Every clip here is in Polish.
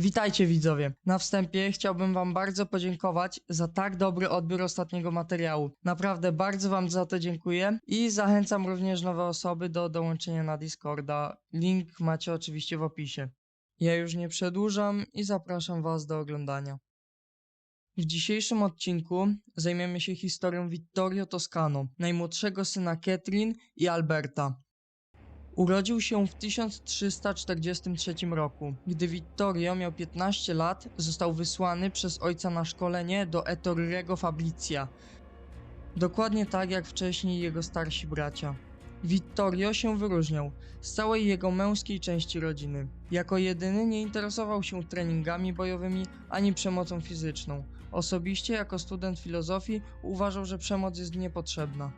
Witajcie widzowie. Na wstępie chciałbym wam bardzo podziękować za tak dobry odbiór ostatniego materiału. Naprawdę bardzo wam za to dziękuję i zachęcam również nowe osoby do dołączenia na Discorda. Link macie oczywiście w opisie. Ja już nie przedłużam i zapraszam was do oglądania. W dzisiejszym odcinku zajmiemy się historią Vittorio Toscano, najmłodszego syna Catherine i Alberta. Urodził się w 1343 roku. Gdy Vittorio miał 15 lat, został wysłany przez ojca na szkolenie do Ettorriego Fabricia. Dokładnie tak jak wcześniej jego starsi bracia. Vittorio się wyróżniał z całej jego męskiej części rodziny. Jako jedyny nie interesował się treningami bojowymi ani przemocą fizyczną. Osobiście, jako student filozofii, uważał, że przemoc jest niepotrzebna.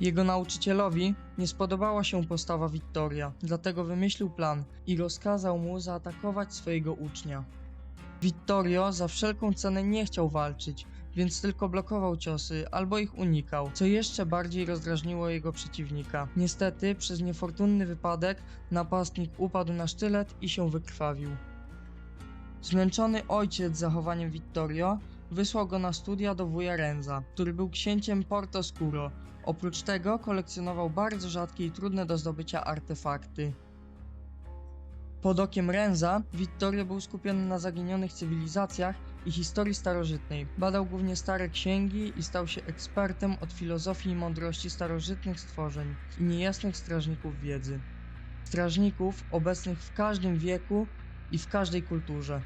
Jego nauczycielowi nie spodobała się postawa Vittoria, dlatego wymyślił plan i rozkazał mu zaatakować swojego ucznia. Vittorio za wszelką cenę nie chciał walczyć, więc tylko blokował ciosy albo ich unikał, co jeszcze bardziej rozdrażniło jego przeciwnika. Niestety, przez niefortunny wypadek, napastnik upadł na sztylet i się wykrwawił. Zmęczony ojciec zachowaniem Vittorio wysłał go na studia do wuja Renza, który był księciem Porto Scuro. Oprócz tego kolekcjonował bardzo rzadkie i trudne do zdobycia artefakty. Pod okiem Renza Vittorio był skupiony na zaginionych cywilizacjach i historii starożytnej. Badał głównie stare księgi i stał się ekspertem od filozofii i mądrości starożytnych stworzeń i niejasnych strażników wiedzy. Strażników obecnych w każdym wieku i w każdej kulturze.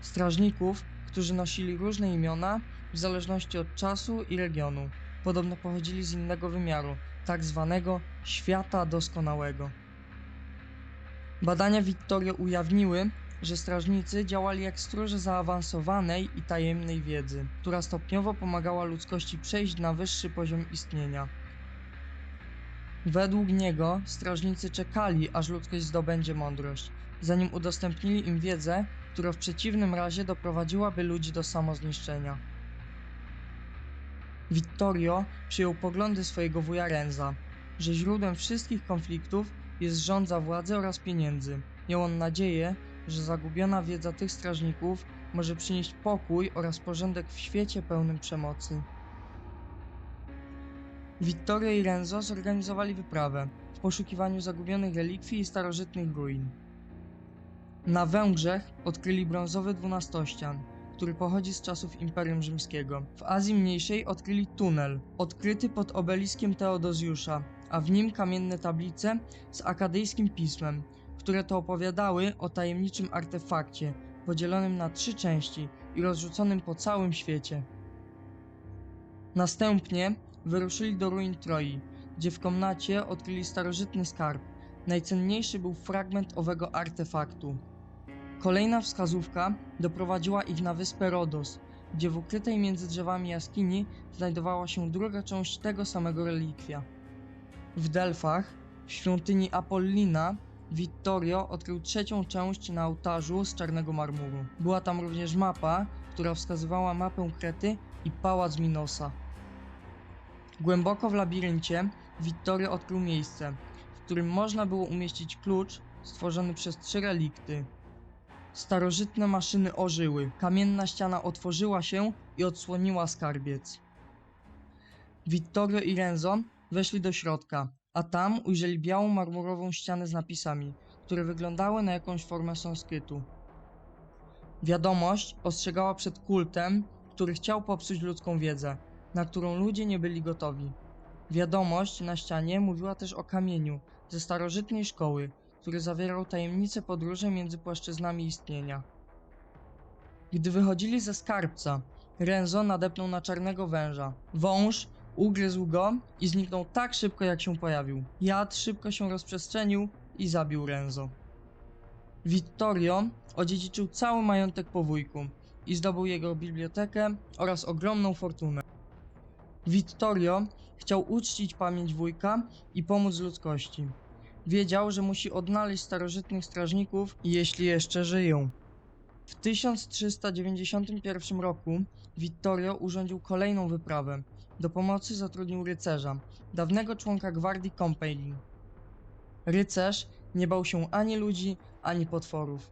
Strażników, którzy nosili różne imiona w zależności od czasu i regionu. Podobno pochodzili z innego wymiaru, tak zwanego świata doskonałego. Badania Vittorio ujawniły, że strażnicy działali jak stróże zaawansowanej i tajemnej wiedzy, która stopniowo pomagała ludzkości przejść na wyższy poziom istnienia. Według niego strażnicy czekali, aż ludzkość zdobędzie mądrość, zanim udostępnili im wiedzę, która w przeciwnym razie doprowadziłaby ludzi do samozniszczenia. Vittorio przyjął poglądy swojego wuja Renza, że źródłem wszystkich konfliktów jest rządza władzy oraz pieniędzy. Miał on nadzieję, że zagubiona wiedza tych strażników może przynieść pokój oraz porządek w świecie pełnym przemocy. Vittorio i Renzo zorganizowali wyprawę w poszukiwaniu zagubionych relikwii i starożytnych ruin. Na Węgrzech odkryli brązowy dwunastościan, który pochodzi z czasów Imperium Rzymskiego. W Azji Mniejszej odkryli tunel, odkryty pod obeliskiem Teodozjusza, a w nim kamienne tablice z akadyjskim pismem, które to opowiadały o tajemniczym artefakcie, podzielonym na trzy części i rozrzuconym po całym świecie. Następnie wyruszyli do ruin Troi, gdzie w komnacie odkryli starożytny skarb. Najcenniejszy był fragment owego artefaktu. Kolejna wskazówka doprowadziła ich na wyspę Rodos, gdzie w ukrytej między drzewami jaskini znajdowała się druga część tego samego relikwia. W Delfach, w świątyni Apollina, Vittorio odkrył trzecią część na ołtarzu z czarnego marmuru. Była tam również mapa, która wskazywała mapę Krety i pałac Minosa. Głęboko w labiryncie Vittorio odkrył miejsce, w którym można było umieścić klucz stworzony przez trzy relikty. Starożytne maszyny ożyły, kamienna ściana otworzyła się i odsłoniła skarbiec. Vittorio i Renzo weszli do środka, a tam ujrzeli białą marmurową ścianę z napisami, które wyglądały na jakąś formę sanskrytu. Wiadomość ostrzegała przed kultem, który chciał popsuć ludzką wiedzę, na którą ludzie nie byli gotowi. Wiadomość na ścianie mówiła też o kamieniu ze starożytnej szkoły, który zawierał tajemnice podróży między płaszczyznami istnienia. Gdy wychodzili ze skarbca, Renzo nadepnął na czarnego węża. Wąż ugryzł go i zniknął tak szybko, jak się pojawił. Jad szybko się rozprzestrzenił i zabił Renzo. Vittorio odziedziczył cały majątek po wujku i zdobył jego bibliotekę oraz ogromną fortunę. Vittorio chciał uczcić pamięć wujka i pomóc ludzkości. Wiedział, że musi odnaleźć starożytnych strażników, jeśli jeszcze żyją. W 1391 roku Vittorio urządził kolejną wyprawę. Do pomocy zatrudnił rycerza, dawnego członka gwardii Compagni. Rycerz Nie bał się ani ludzi, ani potworów.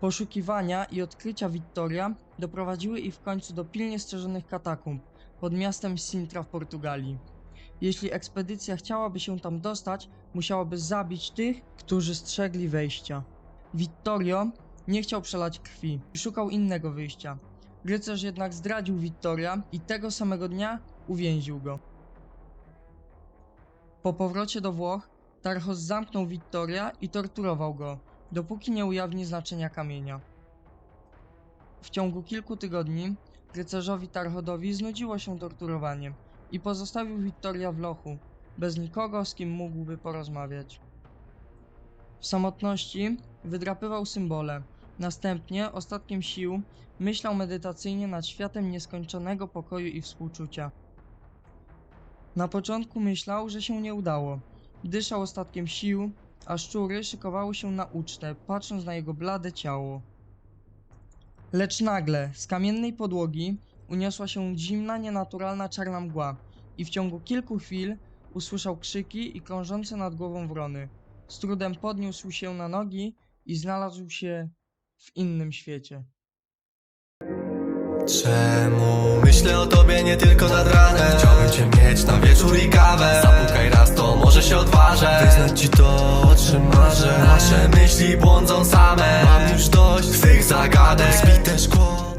Poszukiwania i odkrycia Wittoria doprowadziły ich w końcu do pilnie strzeżonych katakumb pod miastem Sintra w Portugalii. Jeśli ekspedycja chciałaby się tam dostać, musiałaby zabić tych, którzy strzegli wejścia. Vittorio nie chciał przelać krwi szukał innego wyjścia. Rycerz jednak zdradził Vittoria i tego samego dnia uwięził go. Po powrocie do Włoch, Tarchos zamknął Vittoria i torturował go, dopóki nie ujawni znaczenia kamienia. W ciągu kilku tygodni rycerzowi Tarchodowi znudziło się torturowanie i pozostawił Vittoria w lochu, bez nikogo, z kim mógłby porozmawiać. W samotności wydrapywał symbole. Następnie, ostatkiem sił, myślał medytacyjnie nad światem nieskończonego pokoju i współczucia. Na początku myślał, że się nie udało. Dyszał ostatkiem sił, a szczury szykowały się na ucztę, patrząc na jego blade ciało. Lecz nagle z kamiennej podłogi uniosła się zimna, nienaturalna czarna mgła i w ciągu kilku chwil usłyszał krzyki i krążące nad głową wrony. Z trudem podniósł się na nogi i znalazł się w innym świecie. Czemu myślę o tobie nie tylko nad ranem? Chciałbym cię mieć na wieczór i kawę Zapukaj raz, to może się odważę Wyznać ci to, o czym marzę Nasze myśli błądzą same Mam już dość z tych zagadek Zbite szkło